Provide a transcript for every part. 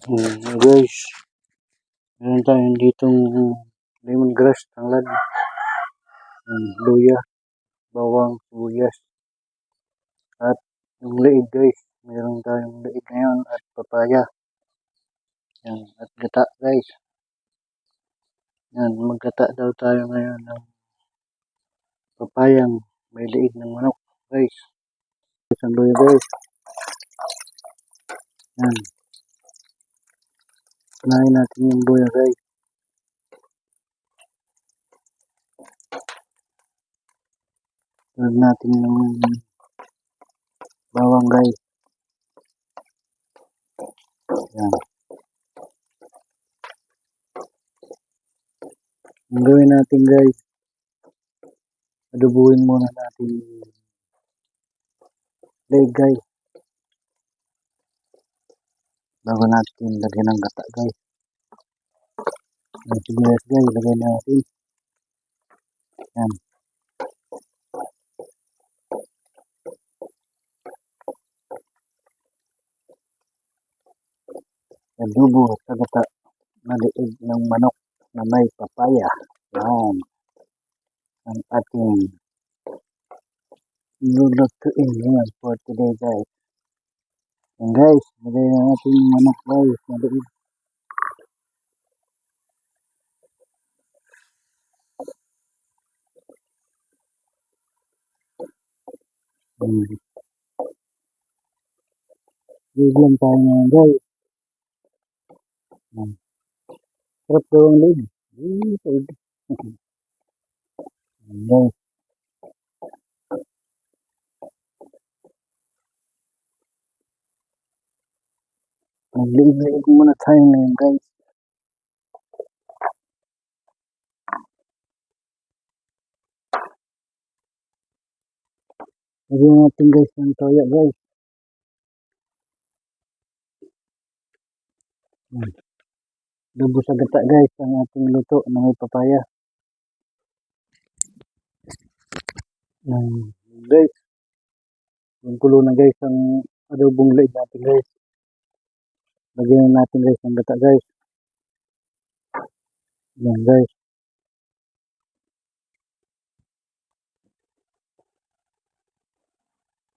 Hmm, guys, meron tayong ditong lemongrass, tanglad, um, luya, bawang, sibuyas, at yung leeg guys, meron tayong leeg ngayon at papaya. Yan, at gata guys. Yan, magkata daw tayo ngayon ng papayang may leeg ng manok guys. Isang luya guys. Yan. Kunain natin yung luya guys. Tulad natin yung bawang guys. Yan. Ang gawin natin guys, adubuhin muna natin leg guys. Bago natin lagyan ng gata guys. Ang sibuyas guys, lagay natin. Yan. Adobo sa gata na leeg ng manok na may papaya. Yan. Ang ating lulutuin ngayon for today guys. Yan guys, lagay na natin yung manok guys. Hmm. Bigyan tayo ngayon guys. Yan. Sarap daw ang. Eh, pwede. Yan guys. Magliig-liig muna tayo ngayon guys. Lagyan natin guys ng toya guys. Hmm. Adobo sa gata guys ang ating luto na may papaya. Yan guys. Yung kulo na guys ang adobong leeg natin guys. Lagyan natin guys ng gata guys. Yan guys.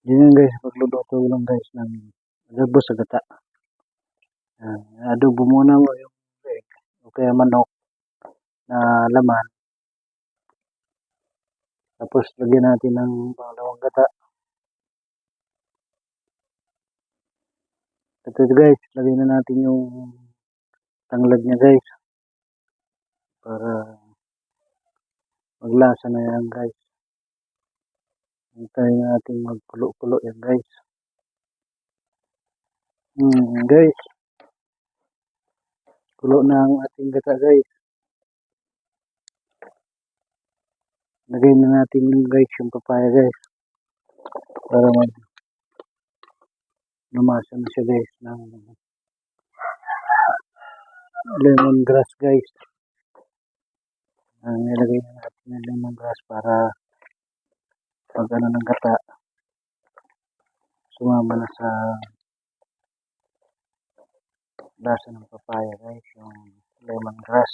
Yan guys, pagluluto lang guys ng adobo sa gata. Yan, adobo muna mo yung leg o kaya manok na laman. Tapos lagyan natin ng pangalawang gata. Ito guys, lagyan na natin yung tanglad niya guys. Para maglasa na yan guys. Hintayin natin magkulo-kulo yan guys. Hmm, guys. Kulo na ang ating gata guys. Lagay na natin guys yung papaya guys. Para mag lumasa na siya guys ng lemongrass guys. Ang nilagay na natin yung lemongrass para pag ano ng gata sumama na sa lasa ng papaya guys yung lemongrass.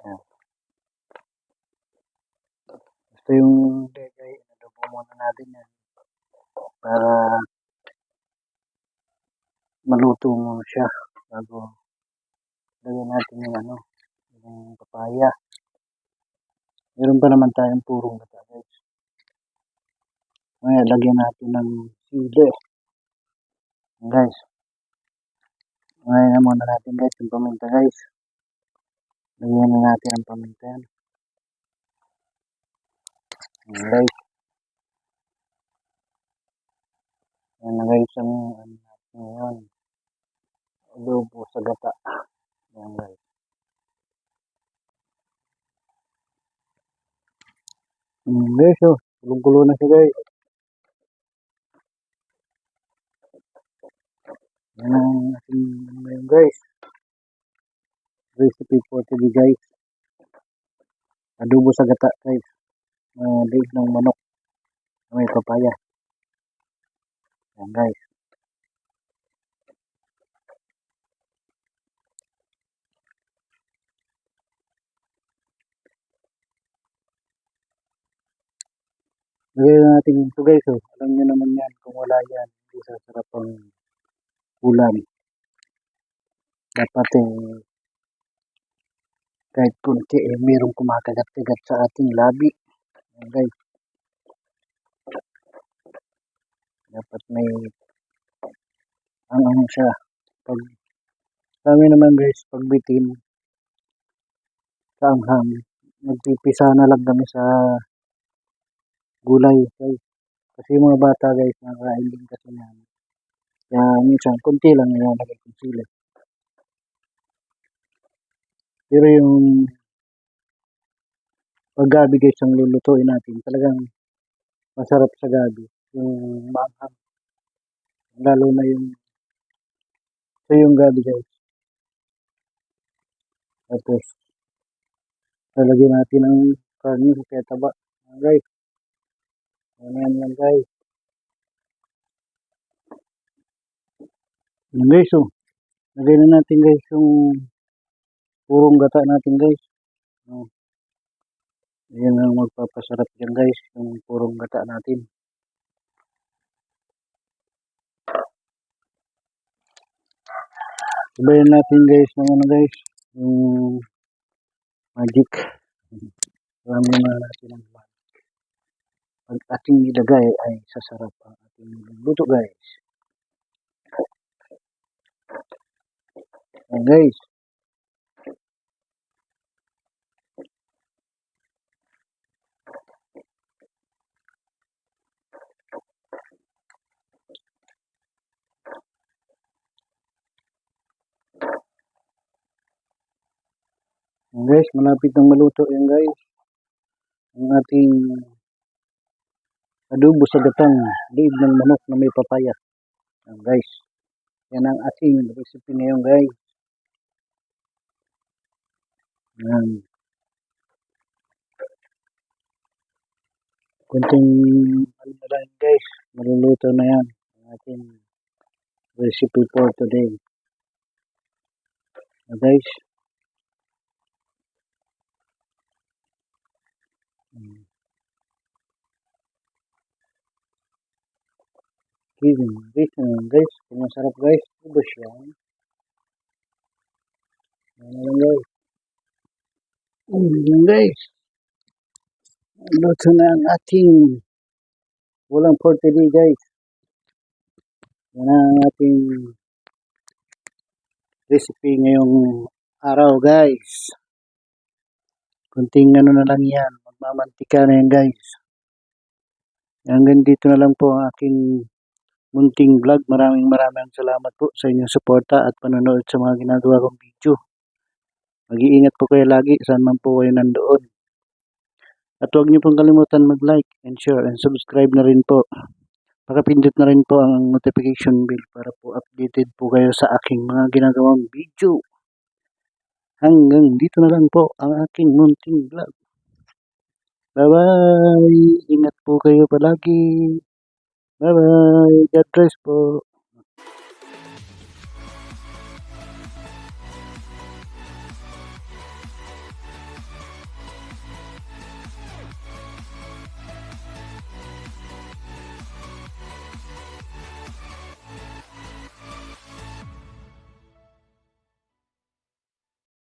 Yan. Gusto yung degay, inadobo muna natin yan para maluto mo siya bago lagyan natin yung ano yung papaya. Meron pa naman tayong purong gata guys. Ngayon lagyan natin ng sili. Guys. Ngayon na muna natin guys yung paminta guys. Lagyan na natin ang paminta yan. Guys. Yan na guys ang ano natin ngayon adobo sa gata yan guys Mm, guys, oh. Kulong-kulo na siya, guys. Yan ang ating ngayon, guys. Recipe for today, guys. Adobo sa gata, guys. Uh, leeg ng manok. May papaya. Yan, guys. Lagay na natin ito guys. Oh. Alam nyo naman yan. Kung wala yan, hindi sasarap ang ulam. Dapat eh, kahit kunti eh, mayroong kumakagat-kagat sa ating labi. Ayan, guys. Dapat may ang ano siya. Pag kami naman guys, pag bitin sa anghang, nagpipisa na lang kami sa gulay guys. Kasi yung mga bata guys, nakakain din kasi yan. Kaya minsan, kunti lang nilalagay kong sila. Pero yung pag gabi guys ang lulutuin natin, talagang masarap sa gabi. Yung maanghang. Lalo na yung sa yung gabi guys. Tapos, lalagyan natin ang karne sa kaya taba. Ayan, lang guys. Ayan guys oh. Lagay na natin guys yung purong gata natin guys. Oh. Ayan ang magpapasarap dyan guys. Yung purong gata natin. Sabayan natin guys ng ano guys. Yung magic. Alam na natin ang. Pag ating nilagay ay sasarap ang ating luto guys. Ayan guys. Ayan guys, malapit nang maluto yan guys. Ang ating adobo sa gatang liib ng manok na may papaya. Ayan guys. Yan ang ating recipe ngayon guys. Ayan. Kunting ano na guys. Maluluto na yan. Ang ating recipe for today. Ayan guys. Given guys, ayan guys, kung masarap guys, ubos yan. Ayan na lang guys. Ayan guys. Luto na ang ating walang 40 day guys. Yan ating recipe ngayong araw guys. Kunting ano na lang yan. Magmamantika na yan guys. Hanggang dito na lang po ang aking munting vlog. Maraming maraming salamat po sa inyong suporta at panonood sa mga ginagawa kong video. Mag-iingat po kayo lagi saan man po kayo nandoon. At huwag niyo pong kalimutan mag-like and share and subscribe na rin po. Pakapindot na rin po ang notification bell para po updated po kayo sa aking mga ginagawang video. Hanggang dito na lang po ang aking munting vlog. Bye-bye! Ingat po kayo palagi. Bye-bye! God bless po.